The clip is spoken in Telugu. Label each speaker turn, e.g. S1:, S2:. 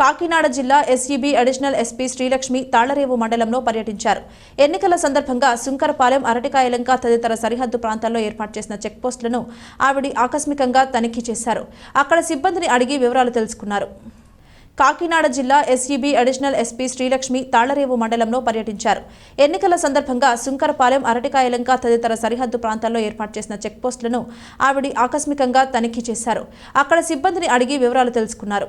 S1: కాకినాడ జిల్లా SEB additional SP Srilakshmi Tallarevu మండలంలో పర్యటించారు. ఎన్నికల సందర్భంగా సుంకరపాలెం అరటికాయలంక తదితర సరిహద్దు ప్రాంతాల్లో ఏర్పాటు చేసిన చెక్పోస్టులను ఆవిడ ఆకస్మికంగా తనిఖీ చేశారు. అక్కడ సిబ్బందిని అడిగి వివరాలు తెలుసుకున్నారు. కాకినాడ జిల్లా SEB additional SP Srilakshmi Tallarevu మండలంలో పర్యటించారు. ఎన్నికల సందర్భంగా సుంకరపాలెం అరటికాయలంక తదితర సరిహద్దు ప్రాంతాల్లో ఏర్పాటు చేసిన చెక్పోస్టులను ఆవిడ ఆకస్మికంగా తనిఖీ చేశారు. అక్కడ సిబ్బందిని అడిగి వివరాలు తెలుసుకున్నారు.